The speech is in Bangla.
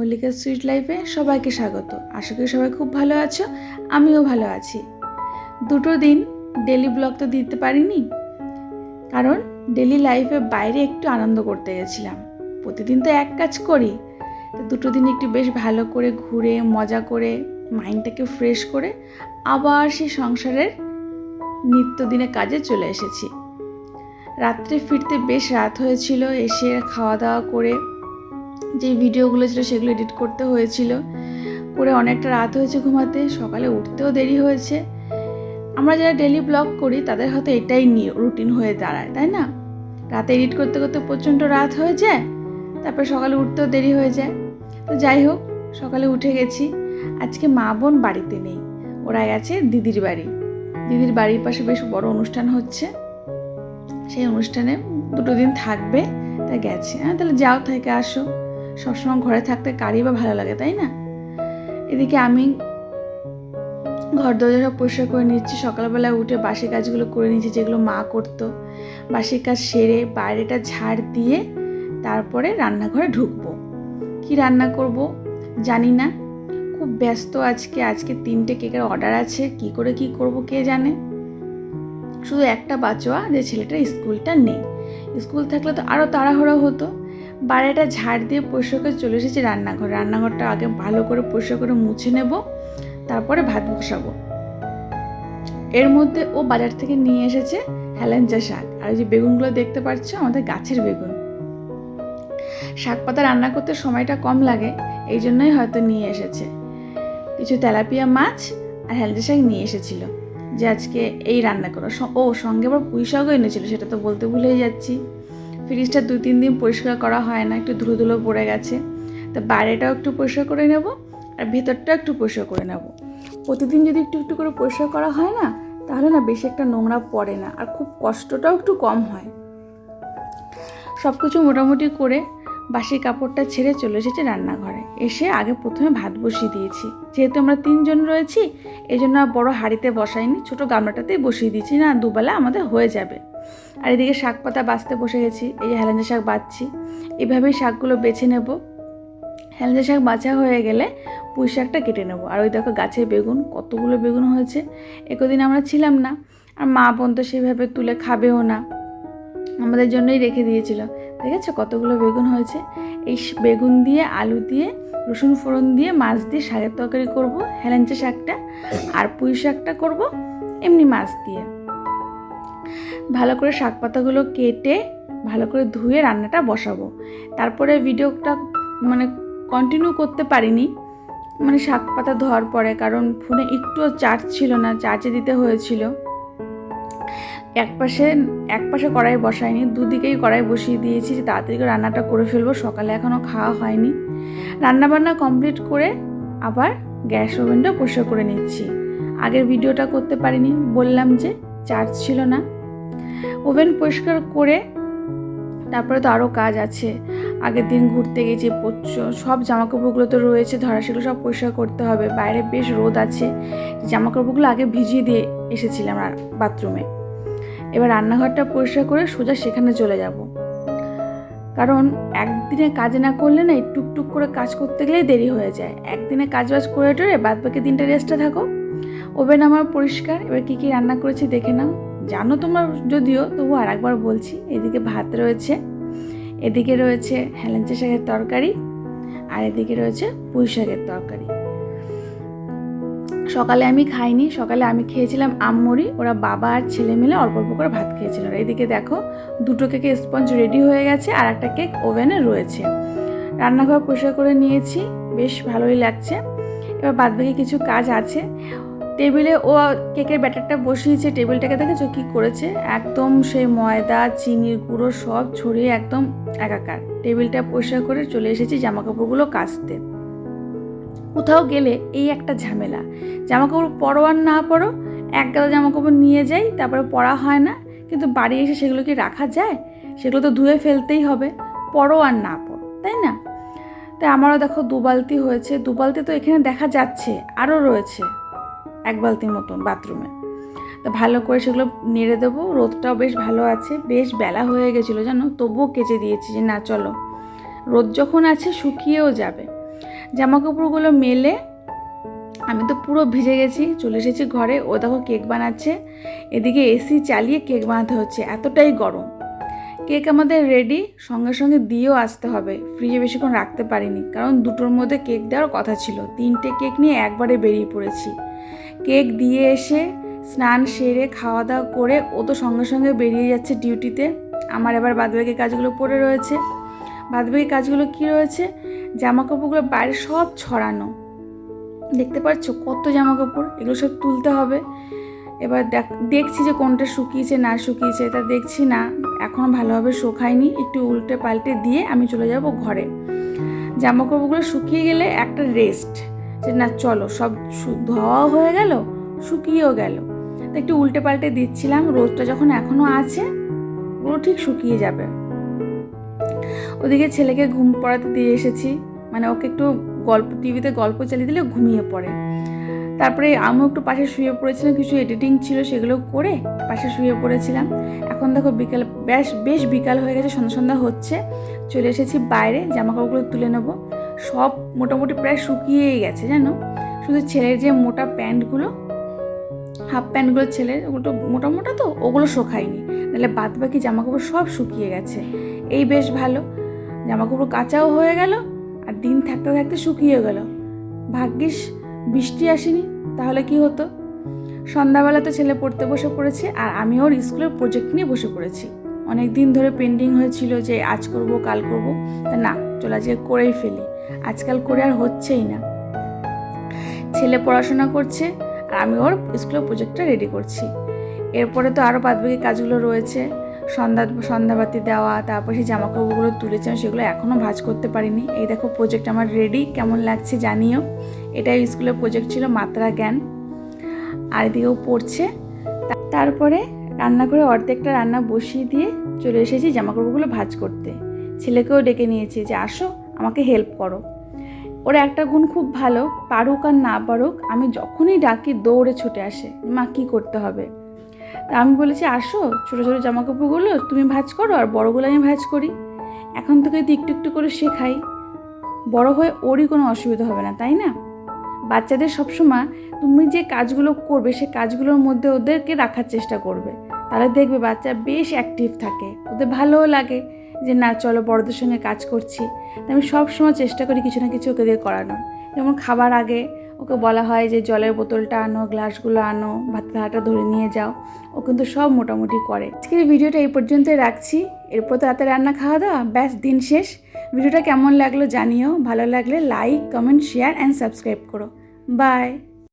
মল্লিকা সুইট লাইফে সবাইকে স্বাগত। আশা করি সবাই খুব ভালো আছো, আমিও ভালো আছি। দুটো দিন ডেলি ব্লগ তো দিতে পারিনি, কারণ ডেলি লাইফে বাইরে একটু আনন্দ করতে গেছিলাম। প্রতিদিন তো এক কাজ করি, তো দুটো দিন একটু বেশ ভালো করে ঘুরে, মজা করে মাইন্ডটাকে ফ্রেশ করে আবার সেই সংসারের নিত্যদিনে কাজে চলে এসেছি। রাত্রে ফিরতে বেশ রাত হয়েছিল, এসে খাওয়া দাওয়া করে যে ভিডিওগুলো ছিল সেগুলো এডিট করতে হয়েছিল। করে অনেকটা রাত হয়েছে ঘুমাতে, সকালে উঠতেও দেরি হয়েছে। আমরা যারা ডেলি ব্লগ করি, তাদের হয়তো এটাই নিয়ে রুটিন হয়ে দাঁড়ায়, তাই না? রাতে এডিট করতে করতে প্রচণ্ড রাত হয়ে যায়, তারপরে সকালে উঠতেও দেরি হয়ে যায়। তো যাই হোক, সকালে উঠে গেছি। আজকে মা বোন বাড়িতে নেই, ওরা গেছে দিদির বাড়ি। দিদির বাড়ির পাশে বেশ বড় অনুষ্ঠান হচ্ছে। সেই অনুষ্ঠানে দুটো দিন থাকবে, তা গেছে। হ্যাঁ তাহলে যাও, থেকে আসো। সবসময় ঘরে থাকতে কারই বা ভালো লাগে, তাই না? এদিকে আমি ঘর দরজা সব পরিষ্কার করে নিচ্ছি। সকালবেলা উঠে বাসি কাজগুলো করে নিচ্ছি, যেগুলো মা করতো। বাসি কাজ সেরে বাইরেটা ঝাড় দিয়ে তারপরে রান্নাঘরে ঢুকবো। কি রান্না করব জানি না। খুব ব্যস্ত আজকে আজকে তিনটে কেকের অর্ডার আছে। কি করে কি করব কে জানে? শুধু একটা বাচ্চা যে ছেলেটার স্কুলটা নেই। স্কুল থাকলে তো আরও তাড়াহুড়ো হতো। বাড়িটা ঝাড় দিয়ে পরিষ্কার করে চলে এসেছি রান্নাঘর। রান্নাঘরটা আগে ভালো করে পরিষ্কার করে মুছে নেব, তারপরে ভাত বসাবো। এর মধ্যে ও বাজার থেকে নিয়ে এসেছে হেলেঞ্চা শাক। আর যে বেগুনগুলো দেখতে পাচ্ছ, আমাদের গাছের বেগুন। শাক পাতা রান্না করতে সময়টা কম লাগে, এই জন্যই হয়তো নিয়ে এসেছে। কিছু তেলাপিয়া মাছ আর হেলদি শাক নিয়ে এসেছিল যে আজকে এই রান্না করো। ও সঙ্গে আবার পুঁই শাকও এনেছিল, সেটা তো বলতে ভুলেই যাচ্ছি। ফ্রিজটা দু তিন দিন পরিষ্কার করা হয় না, একটু ধুলো ধুলো পড়ে গেছে। তো বাইরেটাও একটু পরিষ্কার করে নেব আর ভেতরটাও একটু পরিষ্কার করে নেব। প্রতিদিন যদি একটু একটু করে পরিষ্কার করা হয় না, তাহলে না বেশি একটা নোংরা পড়ে না আর খুব কষ্টটাও একটু কম হয়। সব কিছু মোটামুটি করে বাসি কাপড়টা ছেড়ে চলে এসেছে রান্নাঘরে। এসে আগে প্রথমে ভাত বসিয়ে দিয়েছি। যেহেতু আমরা তিনজন রয়েছি এই জন্য বড়ো হাঁড়িতে বসাইনি, ছোটো গামলাটাতেই বসিয়ে দিয়েছি। না, দুবেলা আমাদের হয়ে যাবে। আর এদিকে শাক পাতা বাছতে বসে গেছি, এই যে হেলেঞ্জা শাক বাছছি এভাবেই শাকগুলো বেছে নেব। হেলেঞ্জা শাক বাছা হয়ে গেলে পুঁই শাকটা কেটে নেব। আর ওই দেখো গাছে বেগুন, কতগুলো বেগুন হয়েছে। একদিন আমরা ছিলাম না, আর মা বোন তো সেভাবে তুলে খাবেও না। আমাদের জন্যই রেখে দিয়েছিল। দেখেছ কতগুলো বেগুন হয়েছে? এই বেগুন দিয়ে, আলু দিয়ে, রসুন ফোড়ন দিয়ে, মাছ দিয়ে শাকের তরকারি করব হেলেঞ্চা শাকটা আর পুঁই শাকটা করব, এমনি মাছ দিয়ে। ভালো করে শাক পাতাগুলো কেটে ভালো করে ধুয়ে রান্নাটা বসাবো। তারপরে ভিডিওটা মানে কন্টিনিউ করতে পারিনি। মানে শাক পাতা ধোয়ার পরে, কারণ ফোনে একটুও চার্জ ছিল না চার্জে দিতে হয়েছিল। এক পাশে এক পাশে কড়াই বসাইনি, দুদিকেই কড়াই বসিয়ে দিয়েছি যে তাড়াতাড়ি রান্নাটা করে ফেলব, সকালে এখনও খাওয়া হয়নি। রান্নাবান্না কমপ্লিট করে আবার গ্যাস ওভেনটা পরিষ্কার করে নিচ্ছি। আগের ভিডিওটা করতে পারিনি, বললাম যে চার্জ ছিল না। ওভেন পরিষ্কার করে তারপরে তো আরও কাজ আছে। আগের দিন ঘুরতে গেছি সব জামাকাপড়গুলো তো রয়েছে ধরা সেগুলো সব পরিষ্কার করতে হবে। বাইরে বেশ রোদ আছে, জামাকাপড়গুলো আগে ভিজিয়ে দিয়ে এসেছিলাম বাথরুমে। এবার রান্নাঘরটা পরিষ্কার করে সোজা সেখানে চলে যাব। কারণ একদিনে কাজ না করলে না টুকটুক করে কাজ করতে গেলেই দেরি হয়ে যায়। একদিনে কাজ বাজ করে টোরে বাদ বাকি দিনটা রেস্টে থাকো। ওভেন আমার পরিষ্কার, এবার কী কী রান্না করেছি দেখে নাও। জানো তোমার যদিও তবু আর একবার বলছি, এদিকে ভাত রয়েছে, এদিকে রয়েছে হেলেঞ্চা শাকের তরকারি, আর এদিকে রয়েছে পুঁই শাকের তরকারি। সকালে আমি খাইনি, সকালে আমি খেয়েছিলাম আমমরি ওরা বাবা আর ছেলে মিলে অল্প অল্প করে ভাত খেয়েছিল। এদিকে দেখো, দুটো কেকে স্পঞ্জ রেডি হয়ে গেছে, আর একটা কেক ওভেনে রয়েছে। রান্নাঘর পরিষ্কার করে নিয়েছি, বেশ ভালোই লাগছে। এবার বাদবাকি কিছু কাজ আছে। টেবিলে ও কেকের ব্যাটারটা বসিয়েছে, টেবিলটাকে দেখেছ কী করেছে? একদম সেই ময়দা, চিনির গুঁড়ো সব ছড়িয়ে একদম একাকার। টেবিলটা পরিষ্কার করে চলে এসেছি জামাকাপড়গুলো কাচতে। কোথাও গেলে এই একটা ঝামেলা। জামাকাপড় পরো আর না পরো, এক গাদা জামাকাপড় নিয়ে যাই, তারপরে পরা হয় না। কিন্তু বাড়ি এসে সেগুলো কি রাখা যায়? সেগুলো তো ধুয়ে ফেলতেই হবে। পরো আর না পরো, তাই না? তাই আমারও দেখো দুবালতি হয়েছে। দুবালতি তো এখানে দেখা যাচ্ছে, আরও রয়েছে। এক বালতির মতন বাথরুমে। তো ভালো করে সেগুলো নেড়ে দেবো, রোদটাও বেশ ভালো আছে, বেশ বেলা হয়ে গেছিল জানো, তবুও কেচে দিয়েছি যে না চলো। রোদ যখন আছে শুকিয়েও যাবে। জামা কাপড়গুলো মেলে, আমি তো পুরো ভিজে গেছি, চলে এসেছি ঘরে, ও দেখো কেক বানাচ্ছে, এদিকে এসি চালিয়ে কেক বানাতে হচ্ছে, এতটাই গরম। কেক আমাদের রেডি সঙ্গে সঙ্গে দিয়েও আসতে হবে ফ্রিজে বেশিক্ষণ রাখতে পারিনি, কারণ দুটোর মধ্যে কেক দেওয়ার কথা ছিল, তিনটে কেক নিয়ে একবারে বেরিয়ে পড়েছি। কেক দিয়ে এসে স্নান সেরে খাওয়া দাওয়া করে ও তো সঙ্গে সঙ্গে বেরিয়ে যাচ্ছে ডিউটিতে। আমার এবার বাদবাকি কাজগুলো পড়ে রয়েছে। বাদবাকি কাজগুলো কি রয়েছে? জামা কাপড়গুলো বাইরে সব ছড়ানো। দেখতে পাচ্ছ কত জামা কাপড় এগুলো সব তুলতে হবে। এবার দেখ, দেখছি যে কোনটা শুকিয়েছে, না শুকিয়েছে, তা দেখছি না। এখন ভালোভাবে শুকায়নি, একটু উল্টে পাল্টে দিয়ে আমি চলে যাব ঘরে। জামা কাপড়গুলো শুকিয়ে গেলে একটা রেস্ট যে না, চলো, সব ধোয়াও হয়ে গেল, শুকিয়েও গেল। একটু উল্টে পাল্টে দিচ্ছিলাম, রোদটা যখন এখনও আছে ওগুলো ঠিক শুকিয়ে যাবে। ওদিকে ছেলেকে ঘুম পড়াতে দিয়ে এসেছি মানে ওকে একটু গল্প, টিভিতে গল্প চালিয়ে দিলে ঘুমিয়ে পড়ে। তারপরে আমিও একটু পাশে শুয়ে পড়েছিলাম, কিছু এডিটিং ছিল সেগুলো করে পাশে শুয়ে পড়েছিলাম। এখন দেখো বিকাল, বেশ বেশ বিকাল হয়ে গেছে, সন্ধ্যা সন্ধ্যা হচ্ছে। চলে এসেছি বাইরে জামা কাপড়গুলো তুলে নেব। সব মোটামুটি প্রায় শুকিয়েই গেছে, জানো? শুধু ছেলের যে মোটা প্যান্টগুলো, হাফ প্যান্টগুলো ছেলের, ওগুলো মোটা মোটা তো, ওগুলো শোকায়নি। নাহলে বাদ বাকি জামা কাপড় সব শুকিয়ে গেছে। এই বেশ ভালো। জামা কাপড় কাঁচাও হয়ে গেল আর দিন থাকতে থাকতে শুকিয়ে গেল। ভাগ্যিস বৃষ্টি আসেনি, তাহলে কি হতো? সন্ধ্যাবেলা তো ছেলে পড়তে বসে পড়েছে আর আমি ওর স্কুলের প্রজেক্ট নিয়ে বসে পড়েছি। অনেক দিন ধরে পেন্ডিং হয়েছিল যে আজ করব, কাল করব। তা না, চলে আজকে করেই ফেলি। আজকাল করে আর হচ্ছেই না। ছেলে পড়াশোনা করছে, আর আমি ওর স্কুলের প্রজেক্টটা রেডি করছি। এরপরে তো আরও বাদবাকি কাজগুলো রয়েছে, সন্ধ্যা, সন্ধ্যাবাতি দেওয়া, তারপর সেই জামা কাপড়গুলো তুলেছিলাম সেগুলো এখনও ভাজ করতে পারিনি। এই দেখো প্রজেক্ট আমার রেডি কেমন লাগছে জানিও। এটাই স্কুলের প্রজেক্ট ছিল মাত্রা জ্ঞান। আর এদিকেও পড়ছে তারপরে রান্না করে অর্ধেকটা রান্না বসিয়ে দিয়ে চলে এসেছি জামা কাপড়গুলো ভাজ করতে। ছেলেকেও ডেকে নিয়েছি যে আসো আমাকে হেল্প করো। ওর একটা গুণ খুব ভালো, পারুক আর না পারুক, আমি যখনই ডাকি দৌড়ে ছুটে আসে, মা কী করতে হবে? তা আমি বলেছি, আসো, ছোটো ছোটো জামা কাপড়গুলো তুমি ভাজ করো আর বড়গুলো আমি ভাজ করি। এখন থেকে যদি একটু একটু করে শেখাই। বড় হয়ে ওরই কোনো অসুবিধা হবে না, তাই না? বাচ্চাদের সবসময় তুমি যে কাজগুলো করবে, সে কাজগুলোর মধ্যে ওদেরকে রাখার চেষ্টা করবে। তাহলে দেখবে বাচ্চা বেশ অ্যাক্টিভ থাকে, ওদের ভালোও লাগে। যে না, চলো বড়দের সঙ্গে কাজ করছি। আমি সবসময় চেষ্টা করি কিছু না কিছু ওকে দিয়ে করানোর। যেমন খাবার আগে ওকে বলা হয় যে, জলের বোতলটা আনো, গ্লাসগুলো আনো, ভাতের থালাটা ধরে নিয়ে যাও। ও কিন্তু সব মোটামুটি করে। আজকের ভিডিওটা এই পর্যন্তই রাখছি। এরপর তো রাতে রান্না খাওয়া দাওয়া ব্যাস, দিন শেষ। ভিডিওটা কেমন লাগল জানিও। ভালো লাগলে like, comment, share and subscribe করো। বাই!